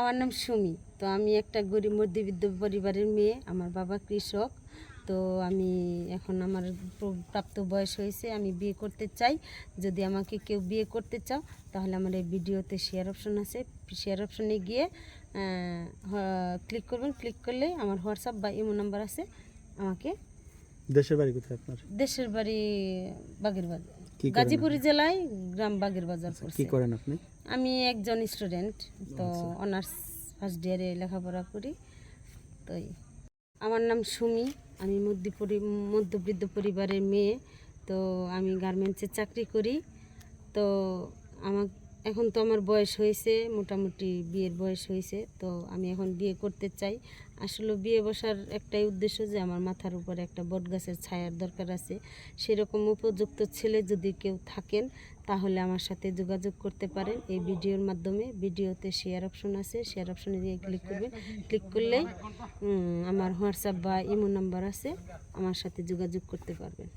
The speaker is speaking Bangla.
আমার নাম সুমি। তো আমি একটা গরিব মধ্যবিত্ত পরিবারের মেয়ে আমার বাবা কৃষক। তো আমি এখন আমার প্রাপ্ত বয়স হয়েছে আমি বিয়ে করতে চাই। যদি আমাকে কেউ বিয়ে করতে চাও তাহলে আমার এই ভিডিওতে শেয়ার অপশন আছে। শেয়ার অপশনে গিয়ে ক্লিক করবেন। ক্লিক করলে আমার হোয়াটসঅ্যাপ বা ইমো নাম্বার আছে। আমাকে দেশের বাড়ি কোথায় আপনার? দেশের বাড়ি বাগের বাজার কি করেন গাজীপুর জেলায় গ্রাম বাগের বাজার কি করেন আপনি? আমি একজন স্টুডেন্ট তো অনার্স ফার্স্ট ইয়ারে লেখাপড়া করি। তো আমার নাম সুমি আমি মধ্য মধ্যবৃদ্ধ পরিবারের মেয়ে তো আমি গার্মেন্টসে চাকরি করি। তো আমার এখন তো আমার বয়স হয়েছে, মোটামুটি বিয়ের বয়স হয়েছে, তো আমি এখন বিয়ে করতে চাই। আসলে বিয়ে বসার একটাই উদ্দেশ্য যে আমার মাথার উপরে একটা বট গাছের ছায়ার দরকার আছে। সেরকম উপযুক্ত ছেলে যদি কেউ থাকেন, তাহলে আমার সাথে যোগাযোগ করতে পারেন। এই ভিডিওর মাধ্যমে ভিডিওতে শেয়ার অপশন আছে শেয়ার অপশনে দিয়ে ক্লিক করবেন। ক্লিক করলেই আমার হোয়াটসঅ্যাপ বা ইমো নাম্বার আছে, আমার সাথে যোগাযোগ করতে পারবেন।